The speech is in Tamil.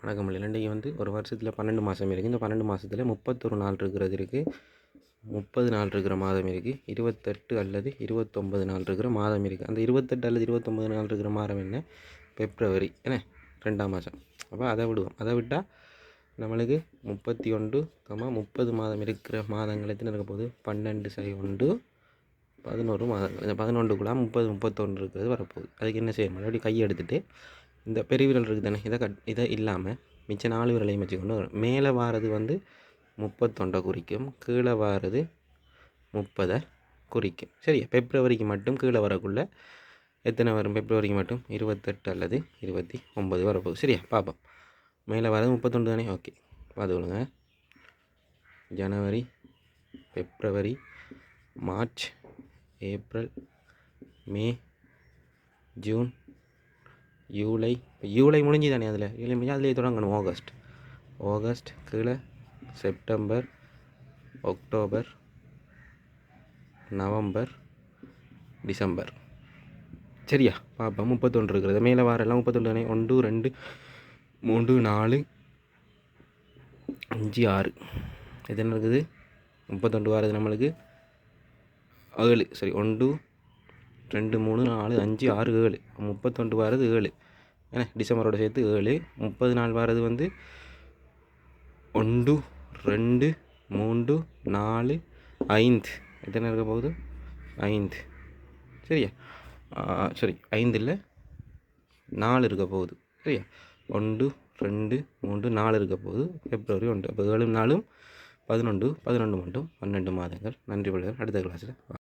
வணக்கம். இன்றைக்கி வந்து ஒரு வருஷத்தில் பன்னெண்டு மாதம் இருக்குது இந்த பன்னெண்டு மாதத்தில் முப்பத்தொரு நாள் இருக்கிறது இருக்குது முப்பது நாள் இருக்கிற மாதம் இருக்குது இருபத்தெட்டு அல்லது இருபத்தொம்பது நாள் இருக்கிற மாதம் இருக்குது அந்த இருபத்தெட்டு அல்லது இருபத்தொம்பது நாள் இருக்கிற மாதம் என்ன? பிப்ரவரி. என்ன? ரெண்டாம் மாதம். அப்போ அதை விடுவோம். அதை விட்டால் நம்மளுக்கு முப்பத்தி ஒன்று கமா முப்பது மாதம் இருக்கிற மாதங்கள் எத்தனை இருக்க போகுது? பன்னெண்டு சை ஒன்று பதினோரு மாதம் இந்த பதினொன்றுக்குள்ளே முப்பது முப்பத்தொன்று இருக்கிறது வரப்போகுது. அதுக்கு என்ன செய்யணும் மறுபடியும் கையை எடுத்துகிட்டு இந்த பெருவிரல் இருக்குது தானே இதை கட் இதை இல்லாமல் மிச்ச நாலு விரலையும் வச்சுக்கொண்டு வரும் மேலே வாரது வந்து முப்பத்தொண்டை குறிக்கும் கீழே வாரது முப்பதை குறிக்கும். சரியா? பிப்ரவரிக்கு மட்டும் கீழே வரக்குள்ள எத்தனை வரும்? பிப்ரவரிக்கு மட்டும் இருபத்தெட்டு அல்லது இருபத்தி ஒம்பது வரப்போகுது. சரியா? பார்ப்போம். மேலே வரது முப்பத்தொண்டு தானே? ஓகே. பார்த்துக்கொள்ளுங்க ஜனவரி பிப்ரவரி மார்ச் ஏப்ரல் மே ஜூன் ஜூலை ஜூலை முடிஞ்சு தானே அதில்? ஜூலை முடிஞ்சு அதிலே தொடங்கணும் ஆகஸ்ட். ஆகஸ்ட் கீழே செப்டம்பர் அக்டோபர் நவம்பர் டிசம்பர். சரியா? பார்ப்போம் முப்பத்தொன்று இருக்கிறது. மேலே வாரெல்லாம் முப்பத்தொன்று தானே? ஒன்று ரெண்டு மூன்று நாலு அஞ்சு ஆறு. இது என்ன இருக்குது? முப்பத்தொன்று வாரது நம்மளுக்கு ஏழு. சரி ஒன்று ரெண்டு மூணு நாலு அஞ்சு ஆறு ஏழு. முப்பத்தொண்டு வாரது ஏழு. ஏன்னா டிசம்பரோட சேர்த்து ஏழு முப்பது நாள் வாரது வந்து ஒன்று ரெண்டு மூன்று நாலு ஐந்து. எத்தனை இருக்க போகுது? ஐந்து. சரியா? சரி ஐந்து இல்லை நாலு இருக்க போகுது. சரியா? ஒன்று ரெண்டு மூன்று நாலு இருக்க போகுது. பிப்ரவரி ஒன்று. அப்போ ஏழு நாளும் பதினொன்று பதினொன்று மட்டும் பன்னெண்டு மாதங்கள். நன்றி பிள்ளைகள். அடுத்த கிளாஸில்